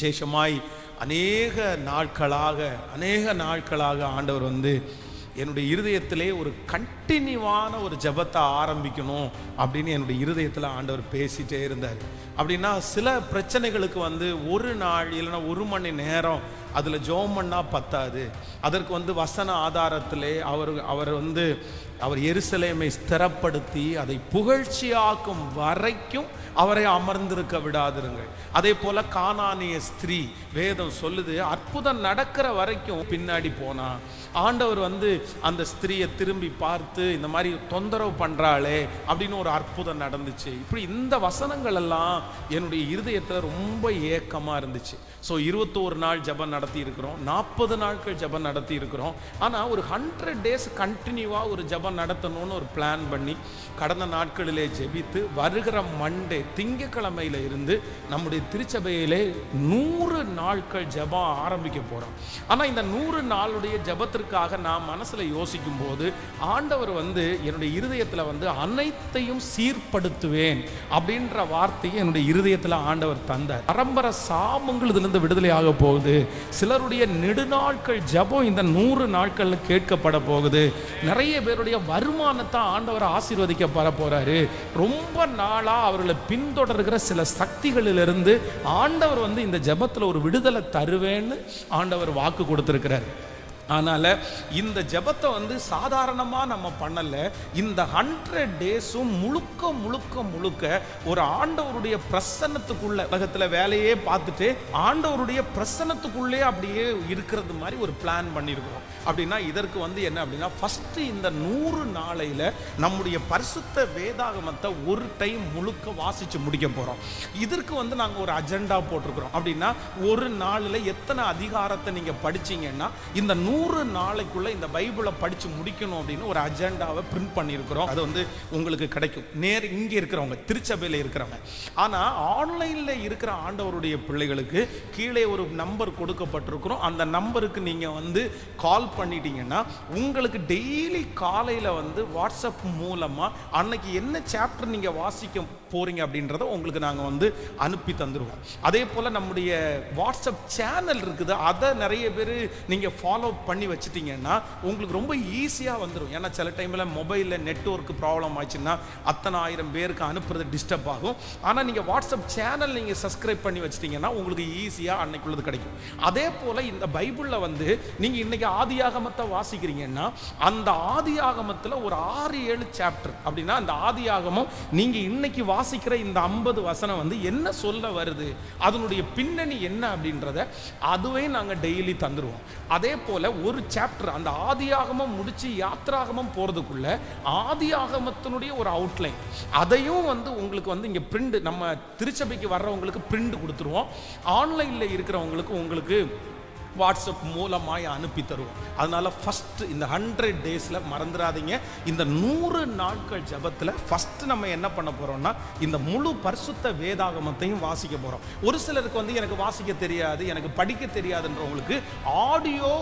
விசேஷமாய் அநேக நாட்களாக அநேக நாட்களாக ஆண்டவர் வந்து என்னுடைய இருதயத்திலே ஒரு கண்டினியூவான ஒரு ஜெபத்தை ஆரம்பிக்கணும் அப்படின்னு என்னுடைய இருதயத்தில் ஆண்டவர் பேசிட்டே இருந்தார். அப்படின்னா சில பிரச்சனைகளுக்கு வந்து ஒரு நாள் இல்லைன்னா ஒரு மணி நேரம் அதில் ஜெபம் பண்ணால் பத்தாது. அதற்கு வந்து வசன ஆதாரத்திலே அவர் அவர் வந்து அவர் எருசலேமை ஸ்திரப்படுத்தி அதை புகழ்ச்சியாக்கும் வரைக்கும் அவரை அமர்ந்திருக்க விடாதிருங்கள். அதே போல காணானிய ஸ்திரீ வேதம் சொல்லுது அற்புதம் நடக்கிற வரைக்கும் பின்னாடி போனா. ஆண்டவர் வந்து அந்த ஸ்திரீயை திரும்பி பார்த்து இந்த மாதிரி தொந்தரவு பண்றாளே அப்படின்னு ஒரு அற்புதம் நடந்துச்சு. இப்படி இந்த வசனங்கள் எல்லாம் என்னுடைய இருதயத்தில் ரொம்ப ஏக்கமா இருந்துச்சு. ஸோ இருபத்தோரு நாள் ஜெபம் நடத்தி இருக்கிறோம் நாற்பது நாட்கள் ஜெபம் நடத்தி இருக்கிறோம் ஆனால் ஒரு ஹண்ட்ரட் டேஸ் கண்டினியூவாக ஒரு ஜபம் நடத்தணும்னு ஒரு பிளான் பண்ணி கடந்த நாட்களிலே ஜெபித்து வருகிற மண்டே திங்கக்கிழமையில இருந்து நம்முடைய திருச்சபையிலே நூறு நாட்கள் ஜபம் ஆரம்பிக்க போகிறோம் ஆனால் இந்த நூறு நாளுடைய ஜபத்திற்காக நான் மனசில் யோசிக்கும் போது ஆண்டவர் வந்து என்னுடைய இருதயத்தில் வந்து அனைத்தையும் சீர்படுத்துவேன் அப்படின்ற வார்த்தையை என்னுடைய இருதயத்தில் ஆண்டவர் தந்தார். பரம்பரை சாபங்கள் இதிலிருந்து விடுதலை ஆக போகுது. சிலருடைய நெடுநாட்கள் ஜபம் இந்த நூறு நாட்களில் கேட்கப்பட போகுது. நிறைய பேருடைய வருமானத்தை ஆண்டவர் ஆசீர்வதிக்கப்பட போறாரு. ரொம்ப நாளா அவர்களை பின்தொடர்கிற சில சக்திகளிலிருந்து ஆண்டவர் வந்து இந்த ஜபத்தில் ஒரு விடுதலை தருவேன்னு ஆண்டவர் வாக்கு கொடுத்திருக்கிறார். அதனால் இந்த ஜெபத்தை வந்து சாதாரணமாக நம்ம பண்ணலை. இந்த ஹண்ட்ரட் டேஸும் முழுக்க முழுக்க முழுக்க ஒரு ஆண்டவருடைய பிரசன்னத்துக்குள்ள உலகத்தில் வேலையே பார்த்துட்டு ஆண்டவருடைய பிரசன்னத்துக்குள்ளே அப்படியே இருக்கிறது மாதிரி ஒரு பிளான் பண்ணியிருக்கிறோம் அப்படின்னா இதற்கு வந்து என்ன அப்படின்னா ஃபஸ்ட்டு இந்த நூறு நாளையில் நம்முடைய பரிசுத்த வேதாகமத்தை ஒரு டைம் முழுக்க வாசித்து முடிக்க போகிறோம் இதற்கு வந்து நாங்கள் ஒரு அஜெண்டா போட்டிருக்கிறோம். அப்படின்னா ஒரு நாளில் எத்தனை அதிகாரத்தை நீங்கள் படிச்சீங்கன்னா இந்த நூறு நூறு நாளைக்குள்ள இந்த பைபிளை படித்து முடிக்கணும் அப்படின்னு ஒரு அஜெண்டாவை பிரிண்ட் பண்ணியிருக்கிறோம். அது வந்து உங்களுக்கு கிடைக்கும். நேர் இங்கே இருக்கிறவங்க திருச்சபையில் இருக்கிறவங்க. ஆனால் ஆன்லைனில் இருக்கிற ஆண்டவருடைய பிள்ளைகளுக்கு கீழே ஒரு நம்பர் கொடுக்கப்பட்டிருக்கிறோம். அந்த நம்பருக்கு நீங்கள் வந்து கால் பண்ணிட்டீங்கன்னா உங்களுக்கு டெய்லி காலையில் வந்து வாட்ஸ்அப் மூலமாக அன்னைக்கு என்ன சாப்டர் நீங்கள் வாசிக்க போகிறீங்க அப்படின்றத உங்களுக்கு நாங்கள் வந்து அனுப்பி தந்துடுவோம் அதே போல் நம்முடைய வாட்ஸ்அப் சேனல் இருக்குது. அதை நிறைய பேர் நீங்கள் ஃபாலோ பண்ணி வச்சுட்டிங்கன்னா உங்களுக்கு ரொம்ப ஈஸியாக வந்துடும் ஏன்னா சில டைமில் மொபைலில் நெட்ஒர்க் ப்ராப்ளம் ஆச்சுன்னா அத்தனை ஆயிரம் பேருக்கு அனுப்புறது டிஸ்டர்ப் ஆகும். ஆனால் நீங்கள் வாட்ஸ்அப் சேனல் நீங்கள் சப்ஸ்கிரைப் பண்ணி வச்சிட்டிங்கன்னா உங்களுக்கு ஈஸியாக அன்னைக்குள்ளது கிடைக்கும். அதே போல் இந்த பைபிளில் வந்து நீங்கள் இன்னைக்கு ஆதியாகமத்தை வாசிக்கிறீங்கன்னா அந்த ஆதி ஆகமத்தில் ஒரு ஆறு ஏழு சாப்டர் அப்படின்னா அந்த ஆதி ஆதியாகமம் நீங்கள் இன்னைக்கு வாசிக்கிற இந்த ஐம்பது வசனம் வந்து என்ன சொல்ல வருது அதனுடைய பின்னணி என்ன அப்படின்றத அதுவே நாங்கள் டெய்லி தந்துடுவோம் அதே போல் ஒரு சாப்டர் அந்த ஆதியாகமம் முடித்து யாத்ராகமம் போகிறதுக்குள்ள ஆதியாகமத்தினுடைய ஒரு அவுட்லைன் அதையும் வந்து உங்களுக்கு வந்து இங்கே பிரிண்ட் நம்ம திருச்சபைக்கு வர்றவங்களுக்கு பிரிண்ட் கொடுத்துருவோம். ஆன்லைனில் இருக்கிறவங்களுக்கு உங்களுக்கு வாட்ஸ்அப் மூலமாக அனுப்பி தருவோம் அதனால் ஃபஸ்ட்டு இந்த ஹண்ட்ரட் டேஸில் மறந்துடாதீங்க இந்த நூறு நாட்கள் ஜபத்தில் ஃபஸ்ட்டு நம்ம என்ன பண்ண போகிறோம்னா இந்த முழு பரிசுத்த வேதாகமத்தையும் வாசிக்க போகிறோம் ஒரு சிலருக்கு வந்து எனக்கு வாசிக்க தெரியாது எனக்கு படிக்க தெரியாதுன்றவங்களுக்கு ஆடியோ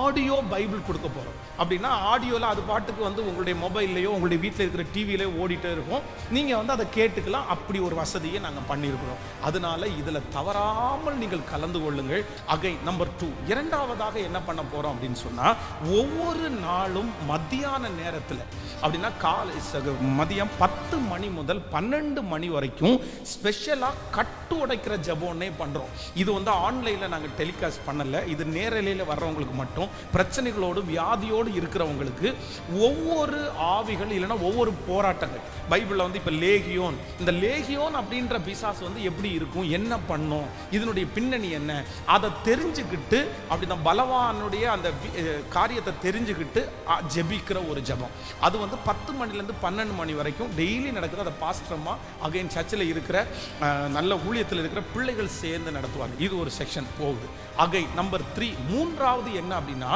ஆடியோ பைபிள் கொடுக்க போகிறோம் அப்படின்னா ஆடியோவில் அது பாட்டுக்கு வந்து உங்களுடைய மொபைல்லையோ உங்களுடைய வீட்டில் இருக்கிற டிவிலையோ ஓடிட்டே இருக்கும். நீங்கள் வந்து அதை கேட்டுக்கலாம். அப்படி ஒரு வசதியை நாங்கள் பண்ணியிருக்கிறோம். அதனால இதில் தவறாமல் நீங்கள் கலந்து கொள்ளுங்கள். அகை நம்பர் டூ இரண்டாவதாக என்ன பண்ண போகிறோம் அப்படின்னு சொன்னால் ஒவ்வொரு நாளும் மத்தியான நேரத்தில் அப்படின்னா காலை சக- மதியம் பத்து மணி முதல் பன்னெண்டு மணி வரைக்கும் ஸ்பெஷலாக கட்டு உடைக்கிற ஜபோன்னே பண்ணுறோம் இது வந்து ஆன்லைனில் நாங்கள் டெலிகாஸ்ட் பண்ணலை. இது நேரலையில் வர்றவங்களுக்கு மட்டும் பிரச்சனைகளோடு வியாதியோடு இருக்கிறவங்களுக்கு ஒவ்வொரு ஆவிகள் இல்லைன்னா ஒவ்வொரு போராட்டங்கள். பைபிளில் வந்து இப்போ லேகியோன் இந்த லேகியோன் அப்படின்ற பிசாஸ் வந்து எப்படி இருக்கும் என்ன பண்ணும் இதனுடைய பின்னணி என்ன அதை தெரிஞ்சுக்கிட்டு அப்படின்னா பலவானுடைய அந்த காரியத்தை தெரிஞ்சுக்கிட்டு ஜெபிக்கிற ஒரு ஜெபம். அது வந்து பத்து மணிலேருந்து பன்னெண்டு மணி வரைக்கும் டெய்லி நடக்குது. அதை பாஸ்டரமா அகைன் சர்ச்சில் இருக்கிற நல்ல ஊழியத்தில் இருக்கிற பிள்ளைகள் சேர்ந்து நடத்துவாங்க. இது ஒரு செக்ஷன் போகுது. அகை நம்பர் த்ரீ மூன்றாவது என்ன அப்படின்னா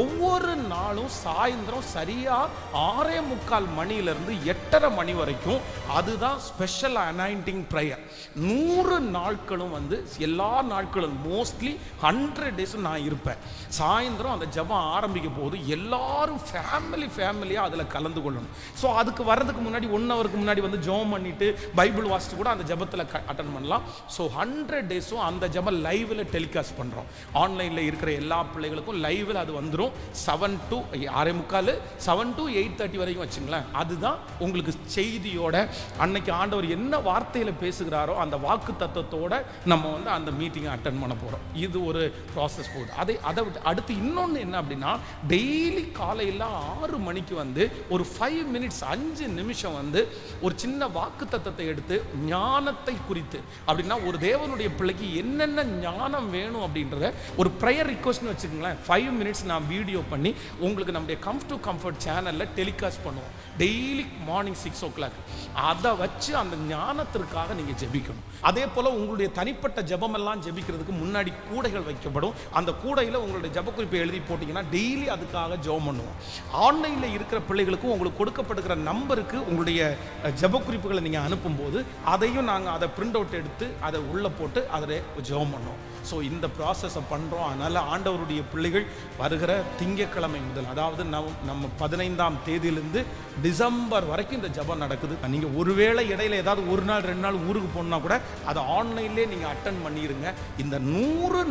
ஒவ்வொரு நாளும் சாயந்தரம் சரியா ஆறே முக்கால் மணியிலிருந்து எட்டரை மணி வரைக்கும் அதுதான் ஸ்பெஷல் அனாயிண்டிங் ப்ரேயர் நூறு நாட்களும் வந்து எல்லா நாட்களும் மோஸ்ட்லி ஹண்ட்ரட் ஹண்ட்ரட் டேஸும் நான் இருப்பேன். சாயந்தரம் அந்த ஜெபம் ஆரம்பிக்க போது எல்லாரும் ஃபேமிலி ஃபேமிலியாக அதில் கலந்து கொள்ளணும். ஸோ அதுக்கு வர்றதுக்கு முன்னாடி ஒன் ஹவருக்கு முன்னாடி வந்து ஜெபம் பண்ணிட்டு பைபிள் வாசிட்டு கூட அந்த ஜெபத்தில் அட்டன் பண்ணலாம். ஸோ ஹண்ட்ரட் டேஸும் அந்த ஜெபம் லைவில் டெலிகாஸ்ட் பண்ணுறோம் ஆன்லைனில் இருக்கிற எல்லா பிள்ளைகளுக்கும் லைவில் அது வந்துடும் செவன் டு அரை முக்கால்? செவன் டு எயிட் தேர்ட்டி வரைக்கும் வச்சுங்களேன். அதுதான் உங்களுக்கு செய்தியோட அன்னைக்கு ஆண்டவர் என்ன வார்த்தையில் பேசுகிறாரோ அந்த வாக்கு தத்துவத்தோட நம்ம வந்து அந்த மீட்டிங்கை அட்டன் பண்ண போகிறோம் இது ஒரு ப்ராசஸ் போகுது அதை அதை விட்டு அடுத்து இன்னொன்று என்ன அப்படின்னா டெய்லி காலையில் ஆறு மணிக்கு வந்து ஒரு ஃபைவ் மினிட்ஸ் அஞ்சு நிமிஷம் வந்து ஒரு சின்ன வாக்கு தத்தத்தை எடுத்து ஞானத்தை குறித்து அப்படின்னா ஒரு தேவனுடைய பிள்ளைக்கு என்னென்ன ஞானம் வேணும் அப்படின்றத ஒரு ப்ரேயர் ரிக்வஸ்ட்னு வச்சுக்கோங்களேன். ஃபைவ் மினிட்ஸ் நான் வீடியோ பண்ணி உங்களுக்கு நம்முடைய கம் டு கம்ஃபர்ட் சேனலில் டெலிகாஸ்ட் பண்ணுவோம். Daily morning six o'clock அதை வச்சு அந்த ஞானத்திற்காக நீங்கள் ஜெபிக்கணும். அதே போல் உங்களுடைய தனிப்பட்ட ஜெபமெல்லாம் ஜெபிக்கிறதுக்கு முன்னாடி கூடைகள் வைக்கப்படும் அந்த கூடையில் உங்களுடைய ஜெப குறிப்பை எழுதி போட்டிங்கன்னா டெய்லி அதுக்காக ஜெபம் பண்ணுவோம். ஆன்லைனில் இருக்கிற பிள்ளைகளுக்கும் உங்களுக்கு கொடுக்கப்படுகிற நம்பருக்கு உங்களுடைய ஜபக்குறிப்புகளை ஜெப குறிப்புகளை நீங்கள் அனுப்பும்போது அதையும் நாங்கள் அதை பிரிண்ட் அவுட் எடுத்து அதை உள்ளே போட்டு அதில் ஜெபம் பண்ணுவோம். ஸோ இந்த ப்ராசஸை பண்ணுறோம் அதனால் ஆண்டவருடைய பிள்ளைகள் வருகிற திங்கட்கிழமை முதல் அதாவது நம் நம்ம பதினைந்தாம் தேதியிலிருந்து டிசம்பர் வரைக்கும் இந்த ஜெபம் நடக்குது. நீங்கள் ஒருவேளை இடையில ஏதாவது ஒரு நாள் ரெண்டு நாள் ஊருக்கு போனால் கூட அதை ஆன்லைன்லேயே நீங்கள் அட்டன் பண்ணிடுங்க இந்த நூறு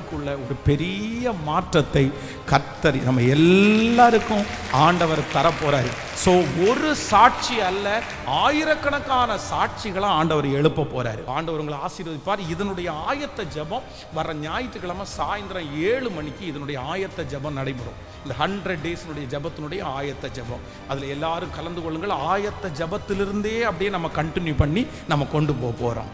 நாளைக்குள்ள ஒரு பெரிய மாற்றத்தை கத்தரி நம்ம எல்லாருக்கும் ஆண்டவர் தரப்போறாரு. ஸோ ஒரு சாட்சி அல்ல ஆயிரக்கணக்கான சாட்சிகளை ஆண்டவர் எழுப்ப போறாரு. ஆண்டவர் உங்களை ஆசீர்வதிப்பார். இதனுடைய ஆயத்த ஜெபம் வர ஞாயிற்றுக்கிழமை சாயந்தரம் ஏழு மணிக்கு இதனுடைய ஆயத்த ஜெபம் நடைபெறும். இந்த ஹண்ட்ரட் டேஸ்னுடைய ஜெபத்தினுடைய ஆயத்த ஜெபம். அதில் எல்லாரும் கலந்து கொள்ளுங்கள். ஆயத்த ஜபத்திலிருந்தே அப்படியே நம்ம கண்டினியூ பண்ணி நம்ம கொண்டு போக போகிறோம்